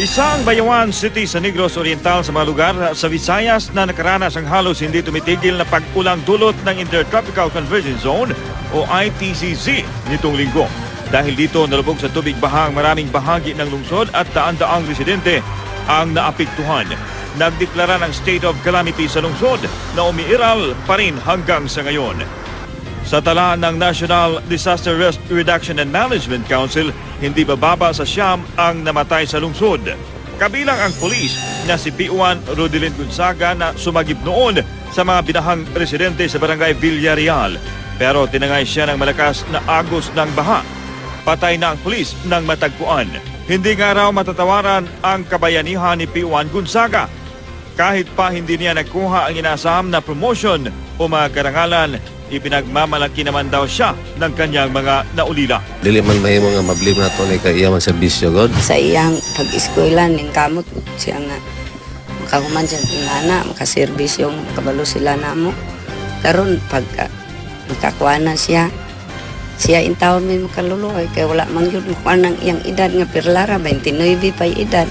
Isang bayawan city sa Negros Oriental sa mga lugar sa Visayas na nakaranas ang halos hindi tumitigil na pag-ulang dulot ng Intertropical Convergence Zone o ITCZ nitong linggo. Dahil dito nalubog sa tubig bahang maraming bahagi ng lungsod at daan-daang residente ang naapektuhan. Nagdeklara ng state of calamity sa lungsod na umiiral pa rin hanggang sa ngayon. Sa tala ng National Disaster Risk Reduction and Management Council, hindi bababa sa siyam ang namatay sa lungsod. Kabilang ang polis na si P1 Rodilin Gonzaga na sumagip noon sa mga binahang residente sa barangay Villarreal. Pero tinangay siya ng malakas na agos ng baha. Patay na ang pulis ng matagpuan. Hindi nga raw matatawaran ang kabayanihan ni P1 Gonzaga. Kahit pa hindi niya nakuha ang inasaham na promotion o mga karangalan, ipinagmamalaki naman daw siya ng kanyang mga naulila. Dili man may mga mablim na to kay iya man serbisyo god. sa iyang pag-eskwela ning kamot siya nga makahuman siya ng nana makaservisyong kabalo sila namo karon pag uh, makakuha na siya siya in taon may makaluluoy kay wala man yun makuha ng iyang edad nga pirlara 29 pa edad